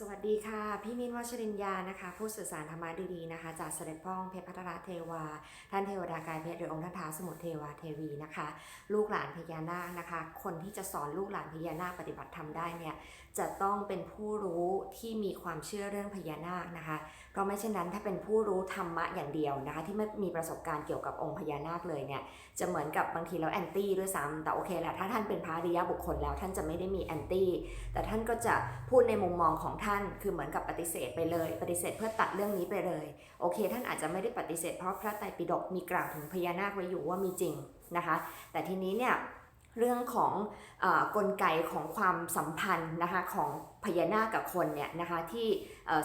สวัสดีค่ะ พี่มิ้นวชรินยานะคะ ผู้สื่อสารธรรมะดีๆนะคะจากเสด็จพ่องเพชรพัทรเทวา ท่านเทวดากายเพชรหรือองค์ท่านท้าวสมุทรเทวาเทวีนะคะ ลูกหลานพญานาคนะคะ คนที่จะสอนลูกหลานพญานาคปฏิบัติธรรมได้เนี่ย จะต้องเป็นผู้รู้ที่มีความเชื่อเรื่องพญานาคนะคะ เพราะไม่เช่นนั้นถ้าเป็นผู้รู้ธรรมะอย่างเดียวนะคะที่ไม่มีประสบการณ์เกี่ยวกับองค์พญานาคเลยเนี่ยจะเหมือนกับบางทีแล้วแอนตี้ด้วยซ้ำแต่โอเคแหละถ้าท่านเป็นพระริยบุคคลแล้วท่านจะไม่ได้มีแอนตี้แต่ท่านก็จะพูดในมุมมองของท่านคือเหมือนกับปฏิเสธไปเลย ปฏิเสธเพื่อตัดเรื่องนี้ไปเลยโอเค ท่านอาจจะไม่ได้ปฏิเสธเพราะพระไตรปิฎกมีกล่าวถึงพญานาคไว้อยู่ว่ามีจริงนะคะ แต่ทีนี้เนี่ย เรื่องของอกลไกของความสัมพันธ์นะคะของพญานาคกับคนเนี่ยนะคะที่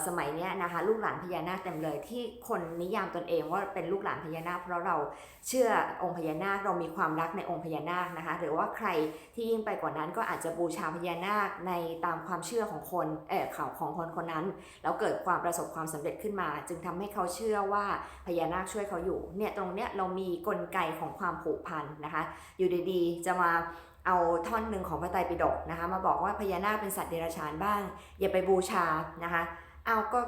สมัยนี้นะคะลูกหลานพญานาคเต็มเลยที่คนนิยามตนเองว่าเป็นลูกหลานพญานาคเพราะเราเชื่อองค์พญานาคเรามีความรักในองค์พญานาคนะคะหรือว่าใครที่ยิ่งไปกว่านั้นก็อาจจะบูชาพญานาคในตามความเชื่อของคนเออข่าวของคนคนนั้น แล้วเกิดความประสบความสำเร็จขึ้นมา จึงทำให้เขาเชื่อว่าพญานาคช่วยเขาอยู่เนี่ยตรงเนี้ยเรามีกลไกของความผูกพันนะคะ อยู่ดีๆจะมา เอาท่อนหนึ่งของพระไตรปิฎกนะคะมาบอกว่าพญานาคเป็นสัตว์เดรัจฉานบ้าง อย่าไปบูชานะคะเอาก็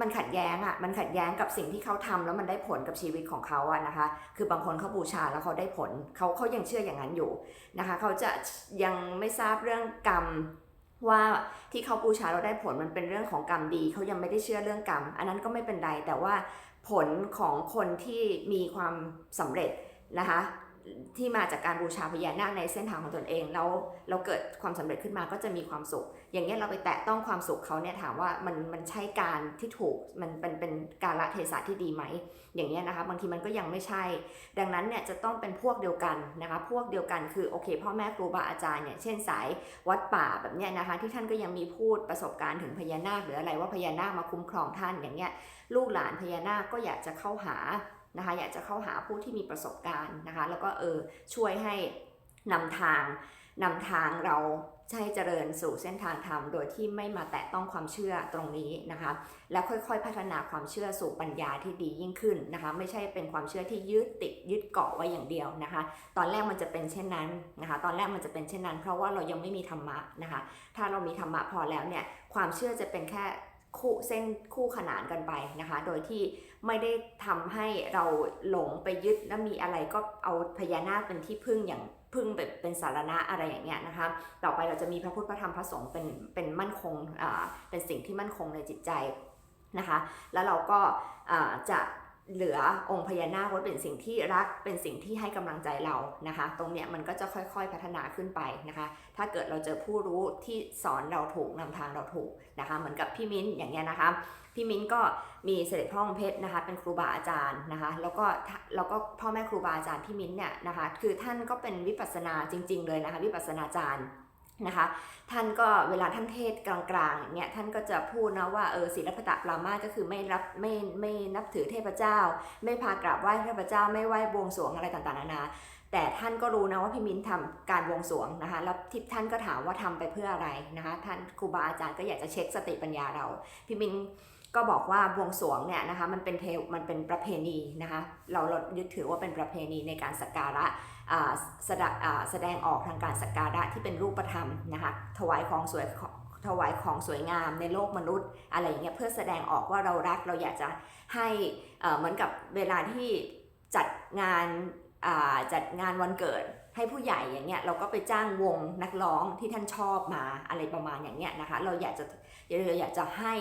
มันขัดแย้งอะ่ะมันขัดแย้งกับสิ่งที่เขาทำแล้วมันได้ผลกับชีวิตของเขาอะนะคะ คือบางคนเขาบูชาแล้วเขาได้ผลเขาเขายังเชื่ออย่างนั้นอยู่นะคะเขาจะยังไม่ทราบเรื่องกรรมว่าที่เขาบูชาเราได้ผลมันเป็นเรื่องของกรรมดีเขายังไม่ได้เชื่อเรื่องกรรม อันนั้นก็ไม่เป็นไรแต่ว่าผลของคนที่มีความสำเร็จนะคะ ที่มาจากการบูชาพญานาคในเส้นทางของตนเองแล้วเราเกิดความสำเร็จขึ้นมาก็จะมีความสุข อย่างเงี้ยเราไปแตะต้องความสุขเขาเนี่ยถามว่ามันมันใช่การที่ถูกมันเป็นเป็นการละเทศะที่ดีไหม อย่างเงี้ยนะคะบางทีมันก็ยังไม่ใช่ ดังนั้นเนี่ยจะต้องเป็นพวกเดียวกันนะคะพวกเดียวกันคือโอเคพ่อแม่ครูบาอาจารย์เนี่ยเช่นสายวัดป่าแบบเนี้ยนะคะที่ท่านก็ยังมีพูดประสบการณ์ถึงพญานาคหรืออะไรว่าพญานาคมาคุ้มครองท่านอย่างเงี้ยลูกหลานพญานาคก็อยากจะเข้าหา นะคะ อยากจะเข้าหาผู้ที่มีประสบการณ์นะคะ แล้วก็เออช่วยให้นำทางนำทางเราให้เจริญสู่เส้นทางธรรมโดยที่ไม่มาแตะต้องความเชื่อตรงนี้นะคะ แล้วค่อยๆพัฒนาความเชื่อสู่ปัญญาที่ดียิ่งขึ้นนะคะ ไม่ใช่เป็นความเชื่อที่ยึดติดยึดเกาะไว้อย่างเดียวนะคะ ตอนแรกมันจะเป็นเช่นนั้นนะคะ ตอนแรกมันจะเป็นเช่นนั้น เพราะว่าเรายังไม่มีธรรมะนะคะ ถ้าเรามีธรรมะพอแล้วเนี่ยความเชื่อจะเป็นแค่ คู่เส้นคู่ขนานกันไปนะคะ โดยที่ไม่ได้ทำให้เราหลงไปยึดแล้วมีอะไรก็เอาพญานาคเป็นที่พึ่งอย่างพึ่งแบบเป็นสารณะอะไรอย่างเงี้ยนะคะ ต่อไปเราจะมีพระพุทธพระธรรมพระสงฆ์เป็นเป็นมั่นคงอ่าเป็นสิ่งที่มั่นคงในจิตใจนะคะ แล้วเราก็อ่าจะ เหลือองค์พญานาคเป็นสิ่งที่รักเป็นสิ่งที่ให้กำลังใจเรานะคะ ตรงเนี้ยมันก็จะค่อยๆพัฒนาขึ้นไปนะคะ ถ้าเกิดเราเจอผู้รู้ที่สอนเราถูกนำทางเราถูกนะคะ เหมือนกับพี่มิ้นอย่างเงี้ยนะคะ พี่มิ้นก็มีเสด็จพ่อองค์เพชรนะคะ เป็นครูบาอาจารย์นะคะ แล้วก็แล้วก็พ่อแม่ครูบาอาจารย์พี่มิ้นเนี่ยนะคะ คือท่านก็เป็นวิปัสสนาจริง ๆ เลยนะคะ วิปัสสนาจารย์ นะคะ ท่านก็เวลาท่านเทศกลางๆอย่างเนี่ยท่านก็จะพูดนะว่าเออศีลปตะปรามาก็คือไม่รับไม่ไม่นับถือเทพเจ้า ไม่พากราบไหว้เทพเจ้าไม่ไหว้บวงสรวงอะไรต่างๆนานาแต่ท่านก็รู้นะว่าพี่มิ้นทำการบวงสรวงนะคะ แล้วทิพท่านก็ถามว่าทำไปเพื่ออะไรนะคะ ท่านครูบาอาจารย์ก็อยากจะเช็คสติปัญญาเรา พี่มิ้น ก็บอกว่าบวงสวงเนี่ยนะคะมันเป็นเทวมันเป็นประเพณีนะคะเราเรายึดถือว่าเป็นประเพณีในการสักการะอ่าแสดงอ่าแสดงออกทางการสักการะที่เป็นรูปธรรมนะคะถวายของสวยถวายของสวยงามในโลกมนุษย์อะไรอย่างเงี้ยเพื่อแสดงออกว่าเรารักเราอยากจะให้เอ่อเหมือนกับเวลาที่จัดงานอ่าจัดงานวันเกิดให้ผู้ใหญ่อย่างเงี้ยเราก็ไปจ้างวงนักร้องที่ท่านชอบมาอะไรประมาณอย่างเงี้ยนะคะเราอยากจะเราอยากจะให้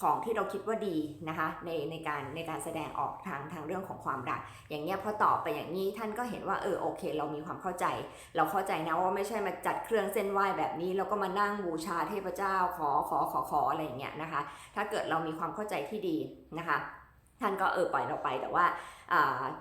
ของที่เราคิดว่าดีนะคะในในการในการแสดงออกทางทางเรื่องของความรัก อย่างเงี้ยพอตอบไปอย่างนี้ท่านก็เห็นว่าเออโอเค เรามีความเข้าใจ เราเข้าใจนะว่าไม่ใช่มาจัดเครื่องเส้นไหว้แบบนี้แล้วก็มานั่งบูชาเทพเจ้าขอขอขอขออะไรอย่างเงี้ยนะคะ ถ้าเกิดเรามีความเข้าใจที่ดีนะคะ ท่านก็เออปล่อยเราไปแต่ว่า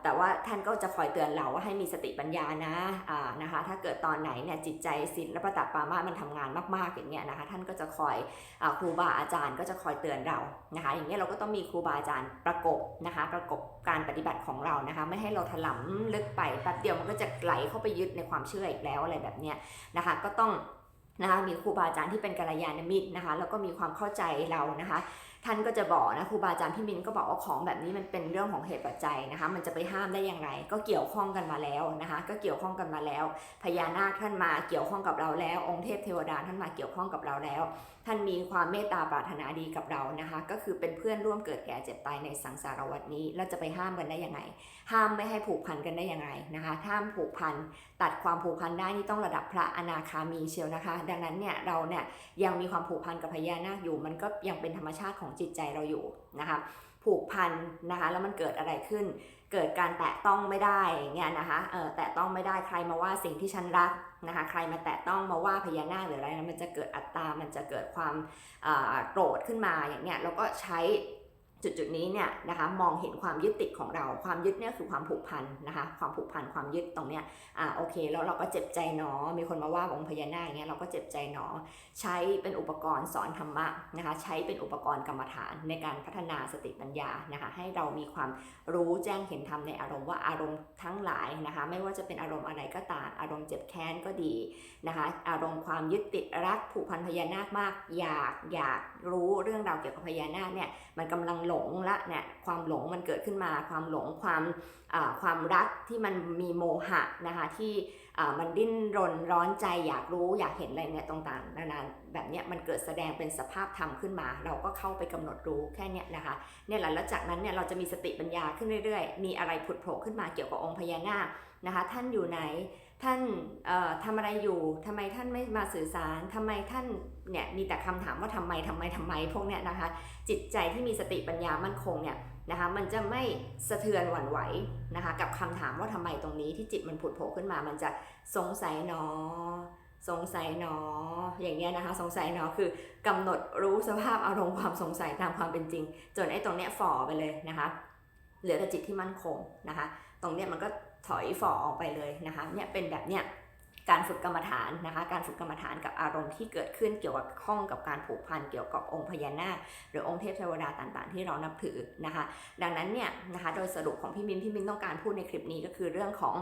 แต่ว่าท่านก็จะคอยเตือนเราว่าให้มีสติปัญญานะอ่านะคะถ้าเกิดตอนไหนเนี่ยจิตใจศีลและประตับปามาสมันทำงานมากๆอย่างเงี้ยนะคะท่านก็จะคอยอครูบาอาจารย์ก็จะคอยเตือนเรานะคะอย่างเงี้ยเราก็ต้องมีครูบาอาจารย์ประกบนะคะประกบการปฏิบัติของเรานะคะไม่ให้เราถลำลึกไปแป๊บเดียวมันก็จะไหลเข้าไปยึดในความเชื่ออีกแล้วอะไรแบบเนี้ยนะคะก็ต้องนะคะมีครูบาอาจารย์ที่เป็นกัลยาณมิตรนะคะแล้วก็มีความเข้าใจเรานะคะท่านก็จะบอกนะครูบาอาจารย์พี่มินก็บอกว่าของแบบนี้มันเป็นเรื่องของเหตุปัจจัยนะคะ มันจะไปห้ามได้อย่างไร ก็เกี่ยวข้องกันมาแล้วนะคะ ก็เกี่ยวข้องกันมาแล้ว พญานาคท่านมาเกี่ยวข้องกับเราแล้ว องค์เทพเทวดาท่านมาเกี่ยวข้องกับเราแล้ว ท่านมีความเมตตาปรารถนาดีกับเรานะคะ ก็คือเป็นเพื่อนร่วมเกิดแก่เจ็บตายในสังสารวัฏนี้เราจะไปห้ามกันได้ยังไง ห้ามไม่ให้ผูกพันกันได้ยังไงนะคะห้ามผูกพันตัดความผูกพันได้นี่ต้องระดับพระอนาคามีเชียวนะคะ ดังนั้นเนี่ยเราเนี่ยยังมีความผูกพันกับพญานาคอยู่ มันก็ยังเป็นธรรมชาติของจิตใจเราอยู่นะคะผูกพันนะคะแล้วมันเกิดอะไรขึ้น เกิดการแตะต้องไม่ได้อย่างเงี้ยนะคะเออแตะต้องไม่ได้ใครมาว่าสิ่งที่ฉันรักนะคะใครมาแตะต้องมาว่าพญานาคหรืออะไรนะมันจะเกิดอัตตา มันจะเกิดความโกรธขึ้นมาอย่างเงี้ยแล้วก็ใช้ จุดจุดๆนี้เนี่ยนะคะมองเห็นความยึดติดของเรา ความยึดเนี่ยคือความผูกพันนะคะ ความผูกพันความยึดตรงเนี้ยอ่าโอเคแล้วเราก็เจ็บใจหนอมีคนมาว่าองค์พญานาคเงี้ยเราก็เจ็บใจหนอใช้เป็นอุปกรณ์สอนธรรมะนะคะ ใช้เป็นอุปกรณ์กรรมฐานในการพัฒนาสติปัญญานะคะ ให้เรามีความรู้แจ้งเห็นธรรมในอารมณ์ว่าอารมณ์ทั้งหลายนะคะ ไม่ว่าจะเป็นอารมณ์อะไรก็ตามอารมณ์เจ็บแค้นก็ดีนะคะ อารมณ์ความยึดติดรักผูกพันพญานาคมาก อยากอยากรู้เรื่องราวเกี่ยวกับพญานาคเนี่ยมันกำลังหลงละเนี่ยความหลงมันเกิดขึ้นมาความหลงความความรักที่มันมีโมหะนะคะที่มันดิ้นรนร้อนใจอยากรู้อยากเห็นอะไรเนี่ยต่างๆนานาแบบเนี้ยมันเกิดแสดงเป็นสภาพธรรมขึ้นมา เราก็เข้าไปกำหนดรู้แค่เนี้ยนะคะเนี่ยแหละแล้วจากนั้นเนี่ยเราจะมีสติปัญญาขึ้นเรื่อยๆ มีอะไรผุดโผล่ขึ้นมาเกี่ยวกับองค์พญานาคนะคะท่านอยู่ไหน ท่านเอ่อทำอะไรอยู่ทำไมท่านไม่มาสื่อสารทำไมท่านเนี่ยมีแต่คำถามว่าทำไมทำไมทำไมพวกเนี้ยนะคะ จิตใจที่มีสติปัญญามั่นคงเนี่ยนะคะมันจะไม่สะเทือนหวั่นไหวนะคะกับคำถามว่าทำไมตรงนี้ที่จิตมันผุดโผล่ขึ้นมา มันจะสงสัยหนอสงสัยหนออย่างเงี้ยนะคะ สงสัยหนอคือกำหนดรู้สภาพอารมณ์ความสงสัยตามความเป็นจริง จนไอ้ตรงเนี้ยฝ่อไปเลยนะคะ เหลือแต่จิตที่มั่นคงนะคะ ตรงเนี้ยมันก็ ถอยฝ่อออกไปเลยนะคะเนี่ยเป็นแบบเนี้ยการฝึกกรรมฐานนะคะ การฝึกกรรมฐานกับอารมณ์ที่เกิดขึ้นเกี่ยวกับข้องกับการผูกพันเกี่ยวกับองค์พญานาคหรือองค์เทพเทวดาต่างๆ ที่เรานับถือนะคะ ดังนั้นเนี่ยนะคะโดยสรุปของพี่มินพี่มินต้องการพูดในคลิปนี้ก็คือเรื่องของ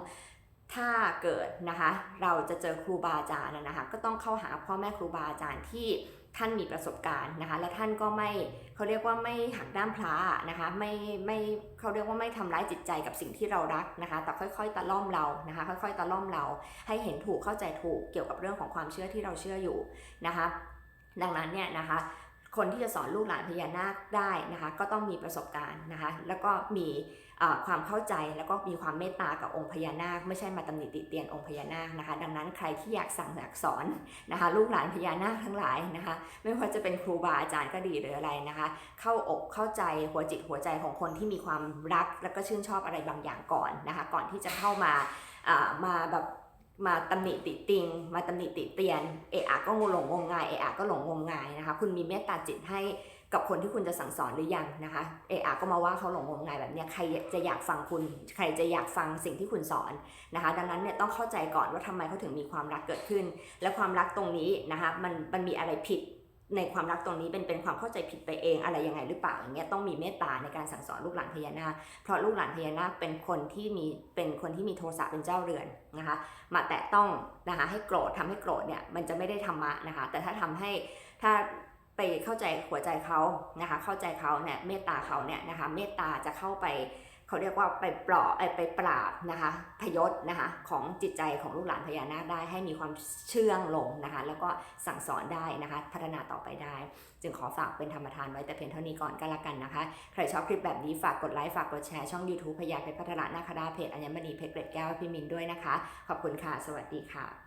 ถ้าเกิดนะคะ เราจะเจอครูบาอาจารย์นะคะ ก็ต้องเข้าหาพ่อแม่ครูบาอาจารย์ที่ ท่านมีประสบการณ์นะคะ และท่านก็ไม่เขาเรียกว่าไม่หักด้ามพระนะคะไม่ไม่เขาเรียกว่าไม่ทำร้ายจิตใจกับสิ่งที่เรารักนะคะ แต่ค่อยๆตะล่อมเรานะคะ ค่อยๆตะล่อมเรา ให้เห็นถูกเข้าใจถูกเกี่ยวกับเรื่องของความเชื่อที่เราเชื่ออยู่นะคะ ดังนั้นเนี่ยนะคะ คนที่จะสอนลูกหลานพญานาคได้นะคะก็ต้องมีประสบการณ์นะคะแล้วก็มีความเข้าใจแล้วก็มีความเมตตากับองค์พญานาค ไม่ใช่มาตำหนิติเตียนองค์พญานาคนะคะ ดังนั้นใครที่อยากสั่งอยากสอนนะคะลูกหลานพญานาคทั้งหลายนะคะ ไม่ว่าจะเป็นครูบาอาจารย์ก็ดีหรืออะไรนะคะ เข้าอกเข้าใจหัวจิตหัวใจของคนที่มีความรัก แล้วก็ชื่นชอบอะไรบางอย่างก่อนนะคะ ก่อนที่จะเข้ามามาแบบ มาตำหนิติติง มาตำหนิติเตียน เอะอะก็งหลงงมงาย เอะอะก็หลงงมงายนะคะ คุณมีเมตตาจิตให้กับคนที่คุณจะสั่งสอนหรือยังนะคะ เอะอะก็มาว่าเขาหลงงมงายแบบเนี้ยใครจะอยากฟังคุณ ใครจะอยากฟังสิ่งที่คุณสอนนะคะ ดังนั้นเนี่ยต้องเข้าใจก่อนว่าทำไมเขาถึงมีความรักเกิดขึ้น และความรักตรงนี้นะคะ มันมันมีอะไรผิด ในความรักตรงนี้เป็นเป็นความเข้าใจผิดไปเองอะไรยังไงหรือเปล่าอย่างเงี้ยต้องมีเมตตาในการสั่งสอนลูกหลานพญานาคเพราะลูกหลานพญานาคเป็นคนที่มีเป็นคนที่มีโทสะเป็นเจ้าเรือนนะคะมาแตะต้องนะคะให้โกรธทำให้โกรธเนี่ยมันจะไม่ได้ธรรมะนะคะแต่ถ้าทำให้ถ้าไปเข้าใจหัวใจเขานะคะเข้าใจเขาเนี่ยเมตตาเขาเนี่ยนะคะเมตตาจะเข้าไป เขาเรียกว่าไปปลอบเอ่อไปปราบนะคะพยศนะคะของจิตใจของลูกหลานพญานาคได้ให้มีความเชื่องลงนะคะ แล้วก็สั่งสอนได้นะคะพัฒนาต่อไปได้ จึงขอฝากเป็นธรรมทานไว้แต่เพียงเท่านี้ก่อนก็แล้วกันนะคะ ใครชอบคลิปแบบนี้ฝากกดไลค์ฝากกดแชร์ช่อง YouTube พยาเพชรพัฒนานาคราเพจอัญมณีเพชรเกร็ดแก้วพี่มินด้วยนะคะ ขอบคุณค่ะ สวัสดีค่ะ